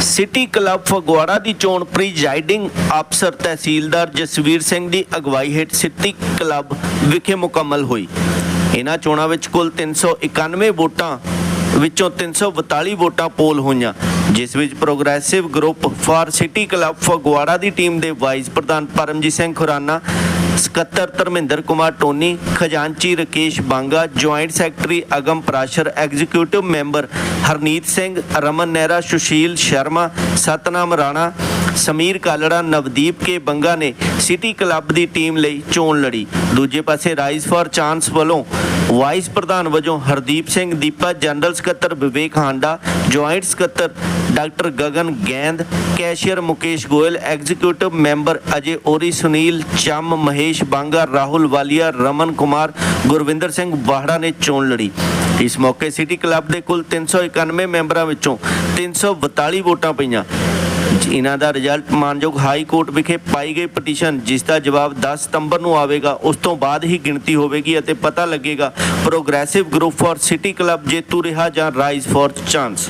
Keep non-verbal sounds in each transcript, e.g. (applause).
City club Phagwara ਦੀ ਚੋਣ presiding ਅਫਸਰ ਤਹਿਸੀਲਦਾਰ ਜਸਵੀਰ ਸਿੰਘ ਦੀ ਅਗਵਾਈ ਹੇਠ ਸਿਟੀ ਕਲੱਬ ਵਿਖੇ ਮੁਕੰਮਲ ਹੋਈ। ਇਹਨਾਂ ਚੋਣਾਂ ਵਿੱਚ ਕੁੱਲ 391 ਵੋਟਾਂ ਵਿੱਚੋਂ 342 ਵੋਟਾਂ ਪੋਲ ਹੋਈਆਂ, ਜਿਸ ਵਿੱਚ progressive group for city club Phagwara the team ਦੇ ਵਾਈਸ ਪ੍ਰਧਾਨ ਪਰਮਜੀਤ ਸਿੰਘ ਖੁਰਾਨਾ ਸਕੱਤਰ ਧਰਮਿੰਦਰ ਕੁਮਾਰ ਟੋਨੀ ਖਜ਼ਾਨਚੀ Rakesh Banga joint secretary Agam Prashar executive member Harneet Singh Raman Nehra Sushil Sharma Satnam Rana Sameer Kalra, Navdeep K Banga ਨੇ city club ਦੀ team ਲਈ ਚੋਣ ਲੜੀ। ਦੂਜੇ ਪਾਸੇ rise for chance ਵੱਲੋਂ ਵਾਈਸ ਪ੍ਰਧਾਨ ਵਜੋਂ ਹਰਦੀਪ ਸਿੰਘ, ਦੀਪਾ, ਜਨਰਲ ਸਕੱਤਰ ਵਿਵੇਕ ਹਾਂਡਾ, ਜੁਆਇੰਟ ਸਕੱਤਰ doctor Gagan Gaind, cashier Mukesh Goyal, executive member Ajay Ohri Sunil, ਚੰਮ Mahesh Banga, Rahul Walia, Raman Kumar, Gurvinder Singh Wahra ਨੇ ਚੋਣ ਲੜੀ। ਇਸ ਮੌਕੇ ਸਿਟੀ ਕਲੱਬ ਦੇ ਕੁੱਲ 391 ਮੈਂਬਰਾਂ ਵਿੱਚੋਂ 342 ਵੋਟਾਂ ਪਈਆਂ। ਇਹਨਾਂ ਦਾ ਰਿਜ਼ਲਟ ਮਾਨਯੋਗ ਹਾਈ ਕੋਰਟ ਵਿਖੇ ਪਾਈ ਗਈ ਪਟੀਸ਼ਨ, ਜਿਸ ਦਾ ਜਵਾਬ 10 ਸਤੰਬਰ ਨੂੰ ਆਵੇਗਾ। ਉਸ ਤੋਂ ਬਾਅਦ ਹੀ ਗਿਣਤੀ ਹੋਵੇਗੀ ਅਤੇ ਪਤਾ ਲੱਗੇਗਾ progressive group for city club ਜੇਤੂ ਰਿਹਾ ਜਾਂ ਰਾਈਜ਼ ਫਾਰ ਚਾਂਸ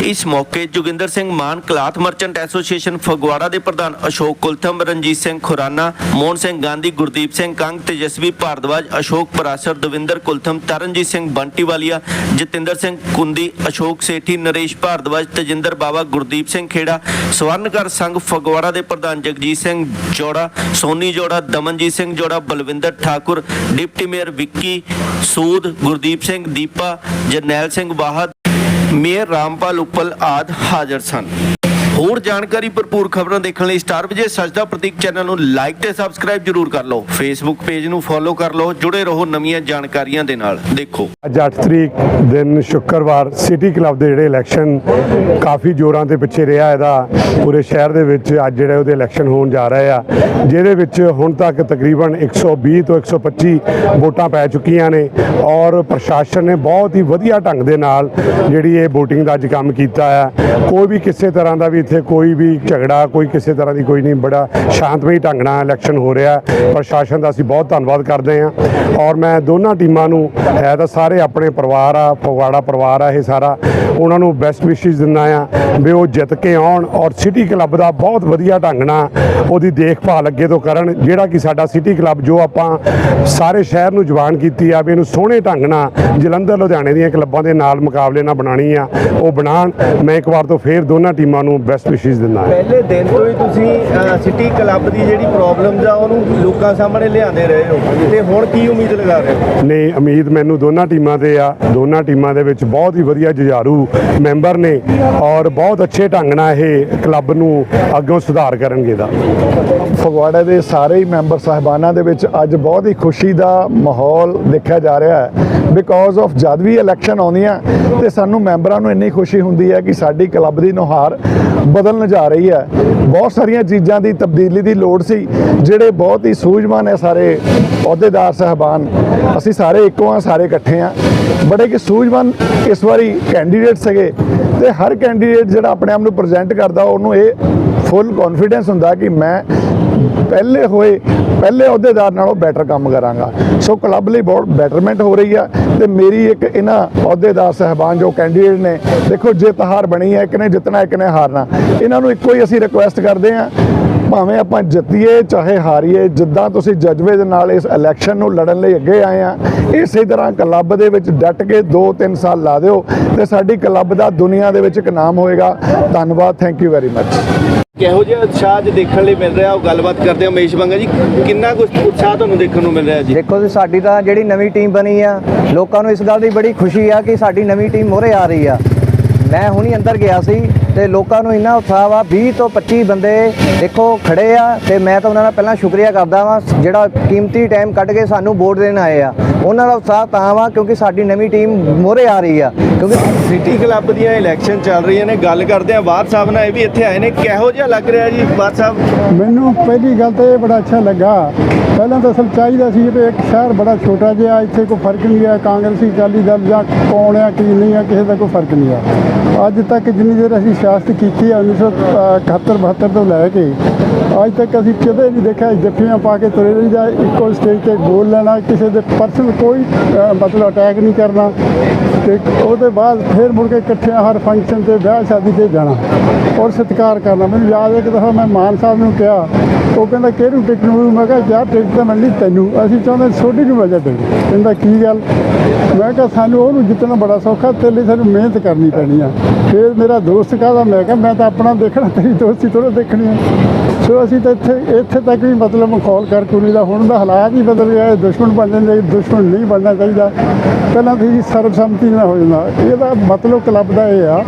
ਇਸ ਮੌਕੇ Joginder Singh Mann, cloth merchant association Phagwara ਦੇ ਪ੍ਰਧਾਨ ਅਸ਼ੋਕ ਕੁਲਥਮ, ਰਣਜੀਤ ਸਿੰਘ ਖੁਰਾਨਾ, ਮੋਹਨ ਸਿੰਘ ਗਾਂਧੀ, ਗੁਰਦੀਪ ਸਿੰਘ ਕੰਗ, ਤੇਜਸਵੀ ਭਾਰਦਵਾਜ, ਅਸ਼ੋਕ ਪਰਾਸਰ, ਦਵਿੰਦਰ ਕੁਲਥਮ, ਤਰਨਜੀਤ ਸਿੰਘ ਬੰਟੀਵਾਲੀਆ, ਜਤਿੰਦਰ ਸਿੰਘ ਕੁੰਦੀ, ਅਸ਼ੋਕ ਸੇਠੀ, ਨਰੇਸ਼ ਭਾਰਦਵਾਜ, ਤਜਿੰਦਰ ਬਾਵਾ, ਗੁਰਦੀਪ ਸਿੰਘ ਖੇੜਾ, ਸਵਰਨਕਰ ਸੰਘ ਫਗਵਾੜਾ ਦੇ ਪ੍ਰਧਾਨ ਜਗਜੀਤ ਸਿੰਘ ਜੋੜਾ, Soni Jora, Damanjit Singh Jora, Balwinder Thakur, deputy mayor Vicky Sood, Gurdeep Singh Deepa, Jarnail Singh Wahad mayor Rampal Uppal ਆਦ ਹਾਜ਼ਰ ਸਨ। ਹੋਰ ਜਾਣਕਾਰੀ ਭਰਪੂਰ ਖਬਰਾਂ ਦੇਖਣ ਲਈ ਸਟਾਰ ਵਿਜੇ ਸਜਦਾ ਪ੍ਰਤੀਕ ਚੈਨਲ ਨੂੰ ਲਾਈਕ ਤੇ ਸਬਸਕ੍ਰਾਈਬ ਜਰੂਰ ਕਰ ਲਓ। ਫੇਸਬੁੱਕ ਪੇਜ ਨੂੰ ਫੋਲੋ ਕਰ ਲਓ, ਜੁੜੇ ਰਹੋ ਨਵੀਆਂ ਜਾਣਕਾਰੀਆਂ ਦੇ ਨਾਲ। ਦੇਖੋ। ਅੱਜ 8 ਤਰੀਕ ਦਿਨ ਸ਼ੁੱਕਰਵਾਰ ਸਿਟੀ ਕਲੱਬ ਦੇ ਜਿਹੜੇ ਇਲੈਕਸ਼ਨ ਕਾਫੀ ਜ਼ੋਰਾਂ ਦੇ ਪਿੱਛੇ ਰਿਹਾ, ਇਹਦਾ ਪੂਰੇ ਸ਼ਹਿਰ ਦੇ ਵਿੱਚ ਅੱਜ ਜਿਹੜੇ ਉਹਦੇ ਇਲੈਕਸ਼ਨ ਹੋਣ ਜਾ ਰਹੇ ਆ, ਜਿਹਦੇ ਵਿੱਚ ਹੁਣ ਤੱਕ ਤਕਰੀਬਨ 120 ਤੋਂ 125 ਵੋਟਾਂ ਪੈ ਚੁੱਕੀਆਂ ਨੇ ਔਰ ਪ੍ਰਸ਼ਾਸਨ ਨੇ ਬਹੁਤ ਹੀ ਵਧੀਆ ਢੰਗ ਦੇ ਨਾਲ ਜਿਹੜੀ ਇਹ VOTING ਦਾ ਅੱਜ ਕੰਮ ਕੀਤਾ ਆ। ਕੋਈ ਵੀ ਕਿਸੇ ਤਰ੍ਹਾਂ ਦਾ ਵੀ ਇੱਥੇ ਕੋਈ ਵੀ ਝਗੜਾ, ਕੋਈ ਕਿਸੇ ਤਰ੍ਹਾਂ ਦੀ ਕੋਈ ਨਹੀਂ, ਬੜਾ ਸ਼ਾਂਤਮਈ ਢੰਗ ਨਾਲ ਇਲੈਕਸ਼ਨ ਹੋ ਰਿਹਾ ਪ੍ਰਸ਼ਾਸਨ ਦਾ ਅਸੀਂ ਬਹੁਤ ਧੰਨਵਾਦ ਕਰਦੇ ਹਾਂ। ਔਰ ਮੈਂ ਦੋਨਾਂ ਟੀਮਾਂ ਨੂੰ ਹੈ ਤਾਂ ਸਾਰੇ ਆਪਣੇ ਪਰਿਵਾਰ ਆ, ਫਗਵਾੜਾ ਪਰਿਵਾਰ ਆ ਇਹ ਸਾਰਾ, ਉਹਨਾਂ ਨੂੰ ਬੈਸਟ ਵਿਸ਼ੇਸ ਦਿੰਦਾ ਆ ਵੀ ਉਹ ਜਿੱਤ ਕੇ ਆਉਣ ਔਰ ਸਿਟੀ ਕਲੱਬ ਦਾ ਬਹੁਤ ਵਧੀਆ ਢੰਗ ਨਾਲ ਉਹਦੀ ਦੇਖਭਾਲ ਅੱਗੇ ਤੋਂ ਕਰਨ, ਜਿਹੜਾ ਕਿ ਸਾਡਾ ਸਿਟੀ ਕਲੱਬ ਜੋ ਆਪਾਂ ਸਾਰੇ ਸ਼ਹਿਰ ਨੂੰ ਜਵਾਨ ਕੀਤੀ ਆ, ਵੀ ਇਹਨੂੰ ਸੋਹਣੇ ਢੰਗ ਨਾਲ ਜਲੰਧਰ, ਲੁਧਿਆਣੇ ਦੀਆਂ ਕਲੱਬਾਂ ਦੇ ਨਾਲ ਮੁਕਾਬਲੇ ਨਾਲ ਬਣਾਣੀ ਆ, ਉਹ ਬਣਾਉਣ। ਮੈਂ ਇੱਕ ਵਾਰ ਤੋਂ ਫੇਰ ਦੋਨਾਂ ਟੀਮਾਂ ਨੂੰ ਬੈਸਟ ਵਿਸ਼ੇਸ ਦਿੰਦਾ ਹਾਂ ਪਹਿਲੇ ਦਿਨ ਤੋਂ ਹੀ ਤੁਸੀਂ ਸਿਟੀ ਕਲੱਬ ਦੀ ਜਿਹੜੀ ਪ੍ਰੋਬਲਮਸ ਆ ਉਹਨੂੰ ਲੋਕਾਂ ਸਾਹਮਣੇ ਲਿਆਉਂਦੇ ਰਹੇ ਹੋ। ਤੇ ਹੁਣ ਕੀ ਉਮੀਦ ਲਗਾ ਰਹੇ ਹੋ? ਨੇ ਉਮੀਦ ਮੈਨੂੰ ਦੋਨਾਂ ਟੀਮਾਂ ਤੇ ਆ। ਦੋਨਾਂ ਟੀਮਾਂ ਦੇ ਵਿੱਚ ਬਹੁਤ ਹੀ ਵਧੀਆ ਜੁਝਾਰੂ ਮੈਂਬਰ ਨੇ ਔਰ ਬਹੁਤ ਅੱਛੇ ਢੰਗ ਨਾਲ ਇਹ ਕਲੱਬ ਨੂੰ ਅੱਗੋਂ ਸੁਧਾਰ ਕਰਨਗੇ ਦਾ। ਫਗਵਾੜਾ ਦੇ ਸਾਰੇ ਹੀ ਮੈਂਬਰ ਸਾਹਿਬਾਨਾਂ ਦੇ ਵਿੱਚ ਅੱਜ ਬਹੁਤ ਹੀ ਖੁਸ਼ੀ ਦਾ ਮਾਹੌਲ ਦੇਖਿਆ ਜਾ ਰਿਹਾ ਹੈ। ਬਿਕੋਜ਼ ਆਫ ਜਦ ਵੀ ਇਲੈਕਸ਼ਨ ਆਉਂਦੀਆਂ ਤੇ ਸਾਨੂੰ ਮੈਂਬਰਾਂ ਨੂੰ ਇੰਨੀ ਖੁਸ਼ੀ ਹੁੰਦੀ ਹੈ ਕਿ ਸਾਡੀ ਕਲੱਬ ਦੀ ਨੁਹਾਰ ਬਦਲਣ ਜਾ ਰਹੀ ਹੈ। ਬਹੁਤ ਸਾਰੀਆਂ ਚੀਜ਼ਾਂ ਦੀ ਤਬਦੀਲੀ ਦੀ ਲੋੜ ਸੀ, ਜਿਹੜੇ ਬਹੁਤ ਹੀ ਸੂਝਵਾਨ ਹੈ ਸਾਰੇ ਅਹੁਦੇਦਾਰ, ਸਾਹਿਬਾਨ। ਅਸੀਂ ਸਾਰੇ ਇੱਕੋ ਆ ਸਾਰੇ ਇਕੱਠੇ ਆ ਬੜੇ ਕਿ ਸੂਝਵਾਨ ਇਸ ਵਾਰੀ ਕੈਂਡੀਡੇਟ ਸੀਗੇ ਤੇ ਹਰ ਕੈਂਡੀਡੇਟ ਜਿਹੜਾ ਆਪਣੇ ਆਪ ਨੂੰ ਪ੍ਰੈਜ਼ੈਂਟ ਕਰਦਾ, ਉਹਨੂੰ ਇਹ ਫੁੱਲ ਕੌਨਫੀਡੈਂਸ ਹੁੰਦਾ ਕਿ ਮੈਂ ਪਹਿਲੇ ਹੋਏ, ਪਹਿਲੇ ਅਹੁਦੇਦਾਰ ਨਾਲੋਂ ਬੈਟਰ ਕੰਮ ਕਰਾਂਗਾ। ਸੋ ਕਲੱਬ ਲਈ ਬਹੁਤ ਬੈਟਰਮੈਂਟ ਹੋ ਰਹੀ ਆ ਤੇ ਮੇਰੀ ਇੱਕ ਇਹਨਾਂ ਅਹੁਦੇਦਾਰ ਸਹਿਬਾਨ ਜੋ ਕੈਂਡੀਡੇਟ ਨੇ, ਦੇਖੋ ਜਿੱਤ ਹਾਰ ਬਣੀ ਹੈ ਇੱਕ ਨੇ ਜਿੱਤਣਾ, ਇੱਕ ਨੇ ਹਾਰਨਾ। ਇਹਨਾਂ ਨੂੰ ਇੱਕੋ ਹੀ ਅਸੀਂ ਰਿਕੁਐਸਟ ਕਰਦੇ ਹਾਂ ਭਾਵੇਂ ਆਪਾਂ ਜਿੱਤੀਏ, ਚਾਹੇ ਹਾਰੀਏ, ਜਿੱਦਾਂ ਤੁਸੀਂ ਜਜ਼ਬੇ ਦੇ ਨਾਲ ਇਸ ਇਲੈਕਸ਼ਨ ਨੂੰ ਲੜਨ ਲਈ ਅੱਗੇ ਆਏ ਆ, ਇਸੇ ਤਰ੍ਹਾਂ ਕਲੱਬ ਦੇ ਵਿੱਚ ਡਟ ਕੇ 2-3 ਸਾਲ ਲਾ ਦਿਓ ਤੇ ਸਾਡੀ ਕਲੱਬ ਦਾ ਦੁਨੀਆ ਦੇ ਵਿੱਚ ਇੱਕ ਨਾਮ ਹੋਏਗਾ। ਧੰਨਵਾਦ ਥੈਂਕ ਯੂ ਵੈਰੀ ਮੱਚ ਕਿਹੋ ਜਿਹਾ ਉਤਸ਼ਾਹ ਅੱਜ ਦੇਖਣ ਲਈ ਮਿਲ ਰਿਹਾ? ਉਹ ਗੱਲਬਾਤ ਕਰਦੇ ਹਾਂ ਉਮੇਸ਼ ਬੰਗਾ ਜੀ। ਕਿੰਨਾ ਕੁ ਉਤਸ਼ਾਹ ਤੁਹਾਨੂੰ ਦੇਖਣ ਨੂੰ ਮਿਲ ਰਿਹਾ ਜੀ? ਦੇਖੋ ਜੀ, ਸਾਡੀ ਤਾਂ ਜਿਹੜੀ ਨਵੀਂ ਟੀਮ ਬਣੀ ਆ, ਲੋਕਾਂ ਨੂੰ ਇਸ ਗੱਲ ਦੀ ਬੜੀ ਖੁਸ਼ੀ ਆ ਕਿ ਸਾਡੀ ਨਵੀਂ ਟੀਮ ਮੋਹਰੇ ਆ ਰਹੀ ਆ। ਮੈਂ ਹੁਣੀ ਅੰਦਰ ਗਿਆ ਸੀ ਤੇ ਲੋਕਾਂ ਨੂੰ ਇੰਨਾ ਉਤਸ਼ਾਹ ਵਾ 20 ਤੋਂ 25 ਬੰਦੇ ਦੇਖੋ ਖੜੇ ਆ ਤੇ ਮੈਂ ਤਾਂ ਉਹਨਾਂ ਦਾ ਪਹਿਲਾਂ ਸ਼ੁਕਰੀਆ ਕਰਦਾ ਵਾਂ, ਜਿਹੜਾ ਕੀਮਤੀ ਟਾਈਮ ਕੱਢ ਕੇ ਸਾਨੂੰ ਵੋਟ ਦੇਣ ਆਏ ਆ। ਉਹਨਾਂ ਦਾ ਉਤਸ਼ਾਹ ਤਾਂ ਵਾ ਕਿਉਂਕਿ ਸਾਡੀ ਨਵੀਂ ਟੀਮ ਮੋਹਰੇ ਆ ਰਹੀ ਆ। ਕਿਉਂਕਿ ਸਿਟੀ ਕਲੱਬ ਦੀਆਂ ਇਲੈਕਸ਼ਨ ਚੱਲ ਰਹੀਆਂ ਨੇ, ਗੱਲ ਕਰਦੇ ਹਾਂ ਬਾਦ ਸਾਹਿਬ ਨਾਲ, ਇਹ ਵੀ ਇੱਥੇ ਆਏ ਨੇ। ਕਿਹੋ ਜਿਹਾ ਲੱਗ ਰਿਹਾ ਜੀ ਬਾਦ ਸਾਹਿਬ? ਮੈਨੂੰ ਪਹਿਲੀ ਗੱਲ ਤਾਂ ਇਹ ਬੜਾ ਅੱਛਾ ਲੱਗਾ। ਪਹਿਲਾਂ ਤਾਂ ਅਸਲ ਚਾਹੀਦਾ ਸੀ ਕਿ ਇੱਕ ਸ਼ਹਿਰ ਬੜਾ ਛੋਟਾ ਜਿਹਾ, ਇੱਥੇ ਕੋਈ ਫ਼ਰਕ ਨਹੀਂ ਆ ਕਾਂਗਰਸੀ ਅਕਾਲੀ ਦਲ ਜਾਂ ਕੌਣ ਆ, ਕੀ ਨਹੀਂ ਆ, ਕਿਸੇ ਦਾ ਕੋਈ ਫ਼ਰਕ ਨਹੀਂ ਆ। ਅੱਜ ਤੱਕ ਜਿੰਨੀ ਦੇਰ ਅਸੀਂ ਸਿਆਸਤ ਕੀਤੀ ਹੈ 1971 72 ਤੋਂ ਲੈ ਕੇ ਅੱਜ ਤੱਕ ਅਸੀਂ ਕਦੇ ਨਹੀਂ ਦੇਖਿਆ ਜੱਫੀਆਂ ਪਾ ਕੇ ਤੁਰੇ ਨਹੀਂ ਰਹੀਦਾ ਇੱਕੋ ਸਟੇਜ ਤੇ ਗੋਲ ਲੈਣਾ, ਕਿਸੇ ਦੇ ਪਰਸਨ ਕੋਈ ਮਤਲਬ ਅਟੈਕ ਨਹੀਂ ਕਰਨਾ। ਤੇ ਉਹਦੇ ਬਾਅਦ ਫਿਰ ਮੁੜ ਕੇ ਇਕੱਠਿਆਂ ਹਰ ਫੰਕਸ਼ਨ ਤੇ ਵਿਆਹ ਸ਼ਾਦੀ ਤੇ ਜਾਣਾ ਔਰ ਸਤਿਕਾਰ ਕਰਨਾ। ਮੈਨੂੰ ਯਾਦ ਹੈ ਇੱਕ ਦਫਾ ਮੈਂ ਮਾਨ ਸਾਹਿਬ ਨੂੰ ਕਿਹਾ, ਉਹ ਕਹਿੰਦਾ, ਕਿਹਨੂੰ ਟਿਕਟ ਨੂੰ ਮੈਂ ਕਿਹਾ, ਯਾਰ, ਟਿਕਟ ਤਾਂ ਮਿਲਣੀ ਤੈਨੂੰ। ਅਸੀਂ ਚਾਹੁੰਦੇ ਛੋਟੀ ਨੂੰ ਵਜਾ ਦੇ ਕਹਿੰਦਾ, ਕੀ ਗੱਲ? ਮੈਂ ਕਿਹਾ, ਸਾਨੂੰ ਉਹਨੂੰ ਜਿੱਤਣਾ ਬੜਾ ਸੌਖਾ ਤੇ ਲਈ ਸਾਨੂੰ ਮਿਹਨਤ ਕਰਨੀ ਪੈਣੀ ਆ। ਫਿਰ ਮੇਰਾ ਦੋਸਤ ਕਹਦਾ, ਮੈਂ ਕਿਹਾ, ਮੈਂ ਤਾਂ ਆਪਣਾ ਦੇਖਣਾ, ਤੇਰੀ ਦੋਸਤੀ ਥੋੜਾ ਦੇਖਣੀ ਆ। ਸੋ ਅਸੀਂ ਤਾਂ ਇੱਥੇ ਇੱਥੇ ਤੱਕ ਵੀ ਮਤਲਬ ਮਖੌਲ ਕਰ ਕੁੜੀ ਦਾ। ਹੁਣ ਦਾ ਹਾਲਾਤ ਹੀ ਬਦਲ ਗਿਆ। ਦੁਸ਼ਮਣ ਬਣਨ ਦੇ ਦੁਸ਼ਮਣ ਨਹੀਂ ਬਣਨਾ ਚਾਹੀਦਾ। ਪਹਿਲਾਂ ਤੁਸੀਂ ਸਰਬਸੰਮਤੀ ਨਾਲ ਹੋ ਜਾਂਦਾ। ਇਹਦਾ ਮਤਲਬ ਕਲੱਬ ਦਾ ਇਹ ਆ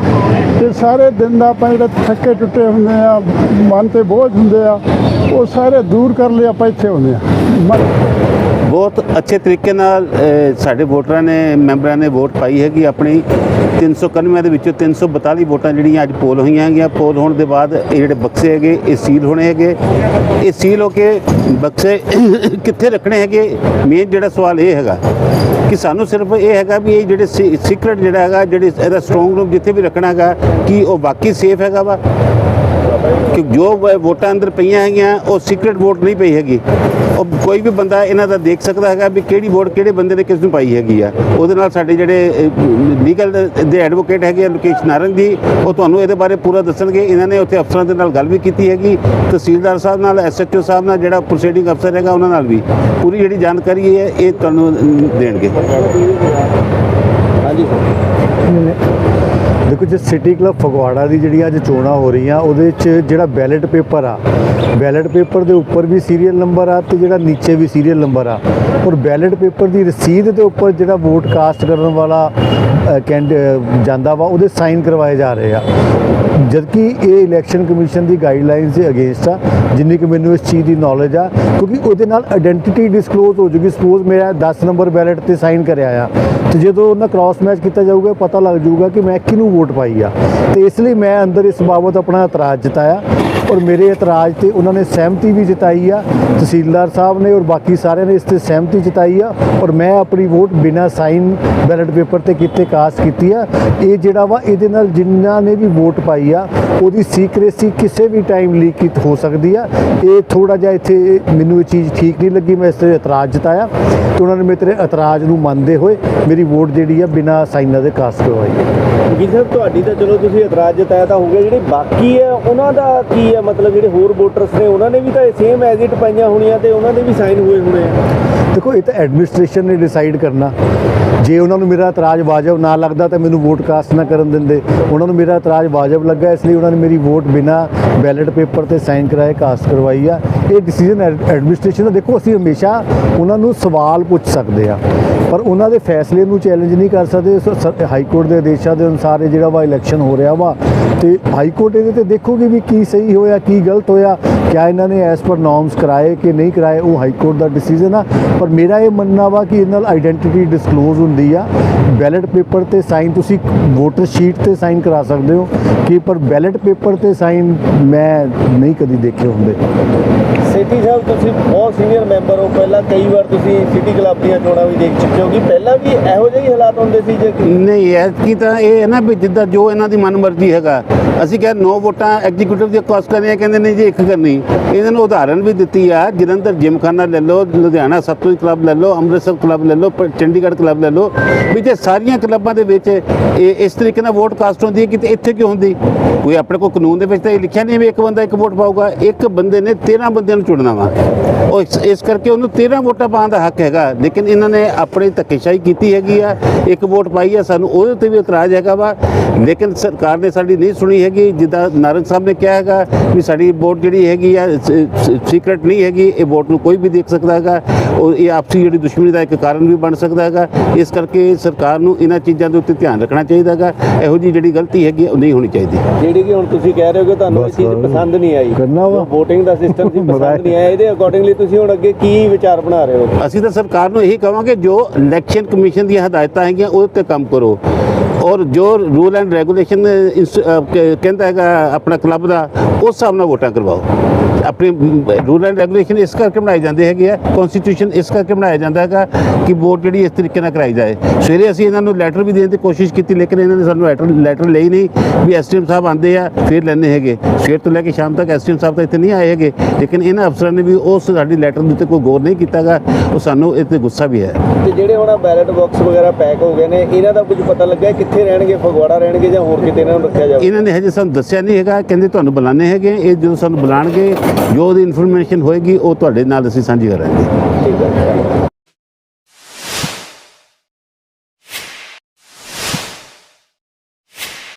ਕਿ ਸਾਰੇ ਦਿਨ ਦਾ ਆਪਾਂ ਜਿਹੜੇ ਥੱਕੇ ਟੁੱਟੇ ਹੁੰਦੇ ਆ, ਮਨ ਤੇ ਬੋਝ ਹੁੰਦੇ ਆ, ਉਹ ਸਾਰੇ ਦੂਰ ਕਰ ਲਈ ਆਪਾਂ ਇੱਥੇ ਹੁੰਦੇ ਆ। ਮਨ- ਬਹੁਤ ਅੱਛੇ ਤਰੀਕੇ ਨਾਲ ਸਾਡੇ ਵੋਟਰਾਂ ਨੇ, ਮੈਂਬਰਾਂ ਨੇ ਵੋਟ ਪਾਈ ਹੈਗੀ ਆਪਣੀ। 391 ਦੇ ਵਿੱਚੋਂ 342 ਵੋਟਾਂ ਜਿਹੜੀਆਂ ਅੱਜ ਪੋਲ ਹੋਈਆਂ ਹੈਗੀਆਂ। ਪੋਲ ਹੋਣ ਦੇ ਬਾਅਦ ਇਹ ਜਿਹੜੇ ਬਕਸੇ ਹੈਗੇ, ਇਹ ਸੀਲ ਹੋਣੇ ਹੈਗੇ। ਇਹ ਸੀਲ ਹੋ ਕੇ ਬਕਸੇ (coughs) ਕਿੱਥੇ ਰੱਖਣੇ ਹੈਗੇ? ਮੇਨ ਜਿਹੜਾ ਸਵਾਲ ਇਹ ਹੈਗਾ ਕਿ ਸਾਨੂੰ ਸਿਰਫ ਇਹ ਹੈਗਾ ਵੀ ਇਹ ਜਿਹੜੇ ਸੀਕ੍ਰੇਟ ਜਿਹੜਾ ਹੈਗਾ, ਜਿਹੜੇ ਇਹਦਾ ਸਟਰੋਂਗ ਰੂਮ ਜਿੱਥੇ ਵੀ ਰੱਖਣਾ ਹੈਗਾ, ਕਿ ਉਹ ਬਾਕੀ ਸੇਫ ਹੈਗਾ ਵਾ? ਕਿ ਜੋ ਵ- ਵੋਟਾਂ ਅੰਦਰ ਪਈਆਂ ਹੈਗੀਆਂ ਉਹ ਸੀਕ੍ਰੇਟ ਵੋਟ ਨਹੀਂ ਪਈ ਹੈਗੀ। ਉਹ ਕੋਈ ਵੀ ਬੰਦਾ ਇਹਨਾਂ ਦਾ ਦੇਖ ਸਕਦਾ ਹੈਗਾ ਵੀ ਕਿਹੜੀ ਵੋਟ ਕਿਹੜੇ ਬੰਦੇ ਨੇ ਕਿਸ ਨੂੰ ਪਾਈ ਹੈਗੀ ਆ। ਉਹਦੇ ਨਾਲ ਸਾਡੇ ਜਿਹੜੇ ਲੀਗਲ ਦੇ ਐਡਵੋਕੇਟ ਹੈਗੇ ਆ, ਲੋਕੇਸ਼ ਨਾਰੰਗ ਜੀ ਉਹ ਤੁਹਾਨੂੰ ਇਹਦੇ ਬਾਰੇ ਪੂਰਾ ਦੱਸਣਗੇ। ਇਹਨਾਂ ਨੇ ਉੱਥੇ ਅਫਸਰਾਂ ਦੇ ਨਾਲ ਗੱਲ ਵੀ ਕੀਤੀ ਹੈਗੀ। ਤਹਿਸੀਲਦਾਰ ਸਾਹਿਬ ਨਾਲ ਐਸਐਚਓ ਸਾਹਿਬ ਨਾਲ ਜਿਹੜਾ ਪ੍ਰੋਸੀਡਿੰਗ ਅਫਸਰ ਹੈਗਾ ਉਹਨਾਂ ਨਾਲ ਵੀ। ਪੂਰੀ ਜਿਹੜੀ ਜਾਣਕਾਰੀ ਹੈ ਇਹ ਤੁਹਾਨੂੰ ਦੇਣਗੇ। ਹਾਂਜੀ। ਦੇਖੋ ਜੇ ਸਿਟੀ ਕਲੱਬ ਫਗਵਾੜਾ ਦੀ ਜਿਹੜੀ ਅੱਜ ਚੋਣਾਂ ਹੋ ਰਹੀਆਂ ਉਹਦੇ 'ਚ ਜਿਹੜਾ ਬੈਲਟ ਪੇਪਰ ਆ ਬੈਲਟ ਪੇਪਰ ਦੇ ਉੱਪਰ ਵੀ ਸੀਰੀਅਲ ਨੰਬਰ ਆ ਤੇ ਜਿਹੜਾ ਨੀਚੇ ਵੀ ਸੀਰੀਅਲ ਨੰਬਰ ਆ। ਔਰ ਬੈਲਟ ਪੇਪਰ ਦੀ ਰਸੀਦ ਦੇ ਉੱਪਰ ਜਿਹੜਾ ਵੋਟ ਕਾਸਟ ਕਰਨ ਵਾਲਾ ਅ, ਜਾਂਦਾ ਵਾ ਉਹਦੇ ਸਾਈਨ ਕਰਵਾਏ ਜਾ ਰਹੇ ਆ। ਜਦਕਿ ਇਹ ਇਲੈਕਸ਼ਨ ਕਮਿਸ਼ਨ ਦੀ ਗਾਈਡਲਾਈਨਸ ਦੇ ਅਗੇਂਸਟ ਆ ਜਿੰਨੀ ਕਿ ਮੈਨੂੰ ਇਸ ਚੀਜ਼ ਦੀ ਨੌਲੇਜ ਆ ਕਿਉਂਕਿ ਉਹਦੇ ਨਾਲ ਆਇਡੈਂਟੀਟੀ ਡਿਸਕਲੋਜ਼ ਹੋ ਜੂਗੀ। ਸਪੋਜ਼ ਮੇਰਾ 10 ਨੰਬਰ ਬੈਲਟ ਤੇ ਸਾਈਨ ਕਰਿਆ ਆ ਤੇ ਜਦੋਂ ਉਹਨਾਂ ਕ੍ਰਾਸ ਮੈਚ ਕੀਤਾ ਜਾਊਗਾ ਪਤਾ ਲੱਗ ਜਾਊਗਾ ਕਿ ਮੈਂ ਕਿਹਨੂੰ ਵੋਟ ਪਾਈ ਆ। ਤੇ ਇਸ ਲਈ ਮੈਂ ਅੰਦਰ ਇਸ ਬਾਬਤ ਆਪਣਾ ਇਤਰਾਜ਼ ਜਤਾਇਆ ਔਰ ਮੇਰੇ ਇਤਰਾਜ਼ ਤੇ ਉਹਨਾਂ ਨੇ ਸਹਿਮਤੀ ਵੀ ਜਤਾਈ ਆ। ਤਹਿਸੀਲਦਾਰ ਸਾਹਿਬ ਨੇ ਔਰ ਬਾਕੀ ਸਾਰਿਆਂ ਨੇ ਇਸ ਤੇ ਸਹਿਮਤੀ ਜਤਾਈ ਆ ਔਰ ਮੈਂ ਆਪਣੀ ਵੋਟ ਬਿਨਾਂ ਸਾਈਨ ਬੈਲਟ ਪੇਪਰ ਤੇ ਕੀਤੇ ਕਾਸਟ ਕੀਤੀ ਆ। ਇਹ ਜਿਹੜਾ ਵਾ ਇਹਦੇ ਨਾਲ ਜਿਨ੍ਹਾਂ ਨੇ ਵੀ ਵੋਟ ਪਾਈ ਆ, ਉਹਦੀ ਸੀਕ੍ਰੇਸੀ ਕਿਸੇ ਵੀ ਟਾਈਮ ਲੀਕ ਹੋ ਸਕਦੀ ਆ। ਇਹ ਥੋੜਾ ਜਿਹਾ ਇੱਥੇ ਮੈਨੂੰ ਇਹ ਚੀਜ਼ ਠੀਕ ਨਹੀਂ ਲੱਗੀ, ਮੈਂ ਇਸ ਤੇ ਇਤਰਾਜ਼ ਜਤਾਇਆ। ਤੇ ਉਹਨਾਂ ਨੇ ਮੇਰੇ ਇਤਰਾਜ਼ ਨੂੰ ਮੰਨਦੇ ਹੋਏ ਮੇਰੀ ਵੋਟ ਜਿਹੜੀ ਆ ਬਿਨਾਂ ਸਾਈਨਾਂ ਦੇ ਕਾਸਟ ਕਰਵਾਈ। ਹੈ ਵਕੀਲ ਸਾਹਿਬ ਤੁਹਾਡੀ ਤਾਂ ਚਲੋ ਤੁਸੀਂ ਇਤਰਾਜ਼ ਜਤਾਇਆ ਤਾਂ ਹੋ ਗਿਆ ਜਿਹੜੇ ਬਾਕੀ ਹੈ ਉਹਨਾਂ ਦਾ ਕੀ ਹੈ ਮਤਲਬ ਜਿਹੜੇ ਹੋਰ ਵੋਟਰਸ ਨੇ, ਉਹਨਾਂ ਨੇ ਵੀ ਤਾਂ ਸੇਮ ਐਜ਼ ਇਟ ਪਾਈਆਂ ਹੋਣੀਆਂ ਤੇ ਉਹਨਾਂ ਦੇ ਵੀ ਸਾਈਨ ਹੋਏ ਹੋਣੇ ਆ। ਦੇਖੋ, ਇਹ ਤਾਂ ਐਡਮਿਨਿਸਟ੍ਰੇਸ਼ਨ ਨੇ ਡਿਸਾਈਡ ਕਰਨਾ। ਜੇ ਉਹਨਾਂ ਨੂੰ ਮੇਰਾ ਇਤਰਾਜ਼ ਵਾਜਬ ਨਾ ਲੱਗਦਾ ਤਾਂ ਮੈਨੂੰ ਵੋਟ ਕਾਸਟ ਨਾ ਕਰਨ ਦਿੰਦੇ। ਉਹਨਾਂ ਨੂੰ ਮੇਰਾ ਇਤਰਾਜ਼ ਵਾਜਬ ਲੱਗਾ, ਇਸ ਲਈ ਉਹਨਾਂ ਨੇ ਮੇਰੀ ਵੋਟ ਬਿਨਾ ਬੈਲਟ ਪੇਪਰ ਤੇ ਸਾਈਨ ਕਰਾਏ ਕਾਸਟ ਕਰਵਾਈ ਆ। ਇਹ ਡਿਸੀਜਨ ਐਡਮਿਨਿਸਟ੍ਰੇਸ਼ਨ ਦਾ। ਦੇਖੋ, ਅਸੀਂ ਹਮੇਸ਼ਾ ਉਹਨਾਂ ਨੂੰ ਸਵਾਲ ਪੁੱਛ ਸਕਦੇ ਆ। ਪਰ ਉਹਨਾਂ ਦੇ ਫੈਸਲੇ ਨੂੰ ਚੈਲੰਜ ਨਹੀਂ ਕਰ ਸਕਦੇ। ਹਾਈ ਕੋਰਟ ਦੇ ਆਦੇਸ਼ਾਂ ਦੇ ਅਨੁਸਾਰ ਇਹ ਜਿਹੜਾ ਵਾ ਇਲੈਕਸ਼ਨ ਹੋ ਰਿਹਾ ਵਾ ਤੇ ਹਾਈ ਕੋਰਟ ਇਹਦੇ ਤੇ ਦੇਖੋਗੇ ਵੀ ਕੀ ਸਹੀ ਹੋਇਆ, ਕੀ ਗਲਤ ਹੋਇਆ, ਕਿਆ ਇਹਨਾਂ ਨੇ ਐਸ ਪਰ ਨਾਰਮਸ ਕਰਾਏ ਕਿ ਨਹੀਂ ਕਰਾਏ, ਉਹ ਹਾਈ ਕੋਰਟ ਦਾ ਡਿਸੀਜਨ ਆ। ਪਰ ਮੇਰਾ ਇਹ ਮੰਨਣਾ ਵਾ ਕਿ ਇਹਨਾਂ ਨਾਲ ਆਈਡੈਂਟੀਟੀ ਡਿਸਕਲੋਜ਼ ਹੁੰਦੀ ਆ। ਬੈਲਟ ਪੇਪਰ ਤੇ ਸਾਈਨ ਤੁਸੀਂ ਵੋਟਰ ਸ਼ੀਟ ਤੇ ਸਾਈਨ ਕਰਾ ਸਕਦੇ ਹੋ ਕਿ ਪਰ ਬੈਲਟ ਪੇਪਰ ਤੇ ਸਾਈਨ ਮੈਂ ਨਹੀਂ ਕਦੀ ਦੇਖੇ ਹੁੰਦੇ। ਸਿਟੀ ਸਾਹਿਬ ਤੁਸੀਂ ਬਹੁਤ ਸੀਨੀਅਰ ਮੈਂਬਰ ਹੋ ਪਹਿਲਾਂ ਕਈ ਵਾਰ ਤੁਸੀਂ ਸਿਟੀ ਕਲੱਬ ਦੀਆਂ ਚੋਣਾਂ ਵੀ ਦੇਖ ਚੁੱਕੇ ਹੋ ਕਿ ਪਹਿਲਾਂ ਵੀ ਇਹੋ ਜਿਹੇ ਹੀ ਹਾਲਾਤ ਹੁੰਦੇ ਸੀ ਜੇ ਨਹੀਂ ਐਤਕੀ ਤਾਂ ਇਹ ਹੈ ਨਾ ਵੀ ਜਿੱਦਾਂ ਜੋ ਇਹਨਾਂ ਦੀ ਮਨਮਰਜ਼ੀ ਹੈਗਾ। ਅਸੀਂ ਕਿਹਾ ਨੌ ਵੋਟਾਂ ਐਗਜ਼ੀਕਿਊਟਿਵ ਦੇ ਕਾਸਟ ਕਰਨੀਆਂ ਕਹਿੰਦੇ ਨੇ ਜੀ ਇੱਕ ਕਰਨੀ। ਇਹਨਾਂ ਨੂੰ ਉਦਾਹਰਨ ਵੀ ਦਿੱਤੀ ਆ ਜਲੰਧਰ ਜਿਮਖਾਨਾ ਲੈ ਲਓ ਲੁਧਿਆਣਾ ਸਤਲੁਜ ਕਲੱਬ ਲੈ ਲਓ ਅੰਮ੍ਰਿਤਸਰ ਕਲੱਬ ਲੈ ਲਓ ਚੰਡੀਗੜ੍ਹ ਕਲੱਬ ਲੈ ਲਓ ਵੀ ਜੇ ਸਾਰੀਆਂ ਕਲੱਬਾਂ ਦੇ ਵਿੱਚ ਇਹ ਇਸ ਤਰੀਕੇ ਨਾਲ ਵੋਟ ਕਾਸਟ ਹੁੰਦੀ ਹੈ ਕਿ ਇੱਥੇ ਕਿਉਂ ਹੁੰਦੀ? ਕੋਈ ਆਪਣੇ ਕੋਲ ਕਾਨੂੰਨ ਦੇ ਵਿੱਚ ਤਾਂ ਇਹ ਲਿਖਿਆ ਨਹੀਂ ਵੀ ਇੱਕ ਬੰਦਾ ਇੱਕ ਵੋਟ ਪਾਊਗਾ, ਇੱਕ ਬੰਦੇ ਨੇ 13 ਬੰਦਿਆਂ ਨੂੰ ਚੁਣਨਾ ਵਾ। ਉਹ ਇਸ- ਇਸ ਕਰਕੇ ਉਹਨੂੰ 13 ਵੋਟਾਂ ਪਾਉਣ ਦਾ ਹੱਕ ਹੈਗਾ, ਲੇਕਿਨ ਇਹਨਾਂ ਨੇ ਆਪਣੀ ਧੱਕੇਸ਼ਾਹੀ ਕੀਤੀ ਹੈਗੀ ਆ, ਇੱਕ ਵੋਟ ਪਾਈ ਆ, ਸਾਨੂੰ ਉਹਦੇ ਤੇ ਵੀ ਇਤਰਾਜ਼ ਹੈਗਾ ਵਾ। ਲੇਕਿਨ ਸਰਕਾਰ ਨੇ ਸਾਡੀ ਨਹੀਂ ਸੁਣੀ ਹੈਗੀ, ਜਿੱਦਾਂ ਨਾਰੰਗ ਸਾਹਿਬ ਨੇ ਕਿਹਾ ਹੈਗਾ ਵੀ ਸਾਡੀ ਵੋਟ ਜਿਹੜੀ ਹੈਗੀ ਆ ਸੀਕ੍ਰੇਟ ਨਹੀਂ ਹੈਗੀ, ਇਹ ਵੋਟ ਨੂੰ ਕੋਈ ਵੀ ਦੇਖ ਸਕਦਾ ਹੈਗਾ। ਉਹ, ਇਹ ਆਪਸੀ ਜਿਹੜੀ ਦੁਸ਼ਮਣੀ ਦਾ ਇੱਕ ਕਾਰਨ ਵੀ ਬਣ ਸਕਦਾ ਹੈਗਾ। ਇਸ ਕਰਕੇ ਸਰਕਾਰ ਨੂੰ ਇਹਨਾਂ ਚੀਜ਼ਾਂ ਦੇ ਉੱਤੇ ਧਿਆਨ ਰੱਖਣਾ ਚਾਹੀਦਾ ਹੈਗਾ ਇਹੋ ਜੀ ਜਿਹੜੀ ਗਲਤੀ ਹੈਗੀ ਉਹ ਨਹੀਂ ਹੋਣੀ ਚਾਹੀਦੀ ਜਿਹੜੀ ਕਿ ਹੁਣ ਤੁਸੀਂ ਕਹਿ ਰਹੇ ਹੋ ਕਿ ਤੁਹਾਨੂੰ ਇਹ ਚੀਜ਼। ਪਸੰਦ ਨਹੀਂ ਆਈ ਕਰਨਾ ਵਾ। VOTING ਦਾ ਸਿਸਟਮ ਸੀ ਮਜ਼ਾਕ। ਪਸੰਦ ਨਹੀਂ ਆਇਆ ਇਹਦੇ ਅਕੋਰਡਿੰਗਲੀ ਤੁਸੀਂ ਹੁਣ ਅੱਗੇ ਕੀ ਵਿਚਾਰ ਬਣਾ ਰਹੇ ਹੋ ਅਸੀਂ ਤਾਂ ਸਰਕਾਰ ਨੂੰ ਇਹੀ ਕਹਾਂਗੇ ਜੋ ਇਲੈਕਸ਼ਨ ਕਮਿਸ਼ਨ ਦੀਆਂ ਹਦਾਇਤਾਂ ਹੈਗੀਆਂ ਉਹਦੇ ਤੇ ਕੰਮ ਕਰੋ ਔਰ ਜੋ ਰੂਲ ਐਂਡ ਰੈਗੂਲੇਸ਼ਨ ਕਹਿੰਦਾ ਹੈਗਾ ਆਪਣਾ ਕਲੱਬ ਦਾ, ਉਸ ਹਿਸਾਬ ਨਾਲ ਵੋਟਾਂ ਕਰਵਾਓ। ਆਪਣੇ ਰੂਲ ਐਂਡ ਰੈਗੂਲੇਸ਼ਨ ਇਸ ਕਰਕੇ ਬਣਾਏ ਜਾਂਦੇ ਹੈਗੇ ਆ ਕਨਸਟੀਟਿਊਸ਼ਨ ਇਸ ਕਰਕੇ ਬਣਾਇਆ ਜਾਂਦਾ ਹੈਗਾ ਕਿ ਵੋਟ ਜਿਹੜੀ ਇਸ ਤਰੀਕੇ ਨਾਲ ਕਰਾਈ ਜਾਏ। ਸਵੇਰੇ ਅਸੀਂ ਇਹਨਾਂ ਨੂੰ ਲੈਟਰ ਵੀ ਦੇਣ ਦੀ ਕੋਸ਼ਿਸ਼ ਕੀਤੀ, ਲੇਕਿਨ ਇਹਨਾਂ ਨੇ ਸਾਨੂੰ ਲੈਟਰ ਲੈਟਰ ਲਈ ਨਹੀਂ, ਵੀ ਐਸਟੀਐਮ ਸਾਹਿਬ ਆਂਦੇ ਆ, ਫਿਰ ਲੈਣੇ ਹੈਗੇ। ਸਵੇਰ ਤੋਂ ਲੈ ਕੇ ਸ਼ਾਮ ਤੱਕ ਐਸਟੀਐਮ ਸਾਹਿਬ ਤਾਂ ਇੱਥੇ ਨਹੀਂ ਆਏ ਹੈਗੇ, ਲੇਕਿਨ ਇਹਨਾਂ ਅਫਸਰਾਂ ਨੇ ਵੀ ਉਸ ਸਾਡੀ ਲੈਟਰ ਦੇ ਉੱਤੇ ਕੋਈ ਗੌਰ ਨਹੀਂ ਕੀਤਾਗਾ ਉਹ ਸਾਨੂੰ ਇਹ 'ਤੇ ਗੁੱਸਾ ਵੀ ਹੈ। ਤੇ ਜਿਹੜੇ ਹੁਣ ਬੈਲਟ ਬਾਕਸ ਵਗੈਰਾ ਪੈਕ ਹੋ ਗਏ ਨੇ, ਇਹਨਾਂ ਦਾ ਕੁਝ ਪਤਾ ਲੱਗਿਆ ਕਿ ਕਿੱਥੇ ਰਹਿਣਗੇ ਫਗਵਾੜਾ ਰਹਿਣਗੇ ਜਾਂ ਹੋਰ ਕਿਤੇ ਇਹਨਾਂ ਨੂੰ ਰੱਖਿਆ ਜਾਵੇ? ਇਹਨਾਂ ਨੇ ਹਜੇ ਸਾਨੂੰ ਦੱਸਿਆ ਨਹੀਂ ਹੈਗਾ ਕਹਿੰਦੇ ਤੁਹਾਨੂੰ ਬੁਲਾਣੇ ਹੈਗੇ ਇਹ ਜਦੋਂ ਸਾਨੂੰ ਬੁਲਾਣਗੇ ਜੋ ਉਹਦੀ ਇਨਫੋਰਮੇਸ਼ਨ ਹੋਏਗੀ ਉਹ ਤੁਹਾਡੇ ਨਾਲ ਅਸੀਂ ਸਾਂਝੀ ਕਰਾਂਗੇ। ਠੀਕ ਹੈ।